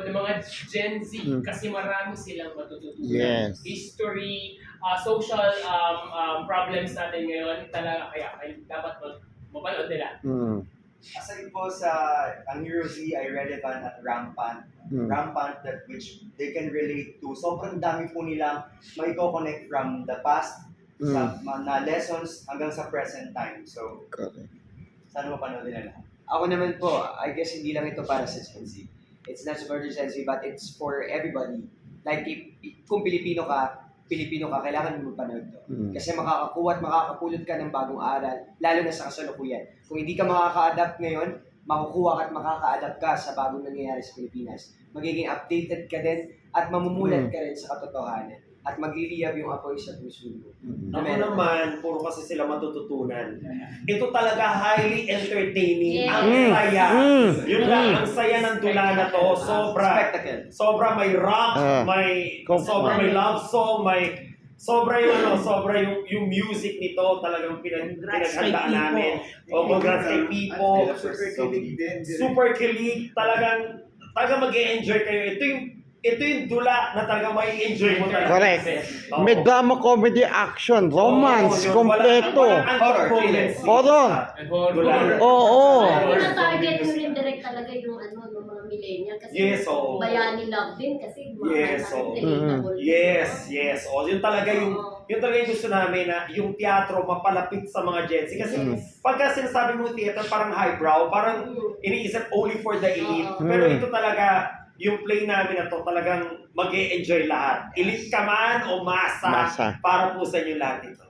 manood ng mga Gen Z Mm. kasi marami silang matututunan. Yes. History, uh, social um, um, problems natin ngayon, talaga kaya, kaya dapat mag- mapanood nila. Mm. Aside po sa ang Hero Z ay relevant at rampant. Mm. Rampant that which they can relate to. Sobrang dami po nilang may connect from the past sa Mm. na lessons hanggang sa present time. So, Correct. sana mapanood nila lahat. Ako naman po, I guess hindi lang ito para sa Gen Z. It's not for the Z, but it's for everybody. Like, if, if- kung Pilipino ka, Pilipino ka, kailangan mo mapanood to. Mm. Kasi makakakuha at makakapulot ka ng bagong aral, lalo na sa kasalukuyan. Kung hindi ka makaka-adapt ngayon, makukuha ka at makaka-adapt ka sa bagong nangyayari sa Pilipinas. Magiging updated ka din at mamumulat Mm. ka rin sa katotohanan. At magliliyab yung apoy sa puso mo. Mm. Ako naman, puro kasi sila matututunan. Ito talaga highly entertaining. Yes. Ang Mm. saya. Mm. Yun lang, ang saya ng dula na to. Sobra. Spectacle. Sobra may rock, Ah. may Kung- sobra may love song, may sobra yung ano, sobra yung yung music nito talagang pinag, pinaghandaan namin. O congrats kay Pipo. Super kilig din. Super kilig, talagang talaga mag-enjoy kayo. Ito yung ito yung dula na talaga may enjoy mo talaga. Correct. Oo. May drama, comedy, action, romance, yun. kompleto. Horror. Horror. Oo. Pero na-target nyo rin direct talaga yung ano, ng mga millennial. Kasi Yes, oo. bayani love din kasi mga Yes, oo. relatable. Yes, yes. O, yun talaga yung yun talaga yung gusto namin na yung teatro mapalapit sa mga Gen Z. Kasi Mm. pagka sinasabi mo theater, parang highbrow, parang Mm. iniisip only for the elite. Oo. Pero Mm. ito talaga, yung play namin na to talagang mag enjoy lahat. Elite ka man o masa, Masa. para po sa inyo lahat ito.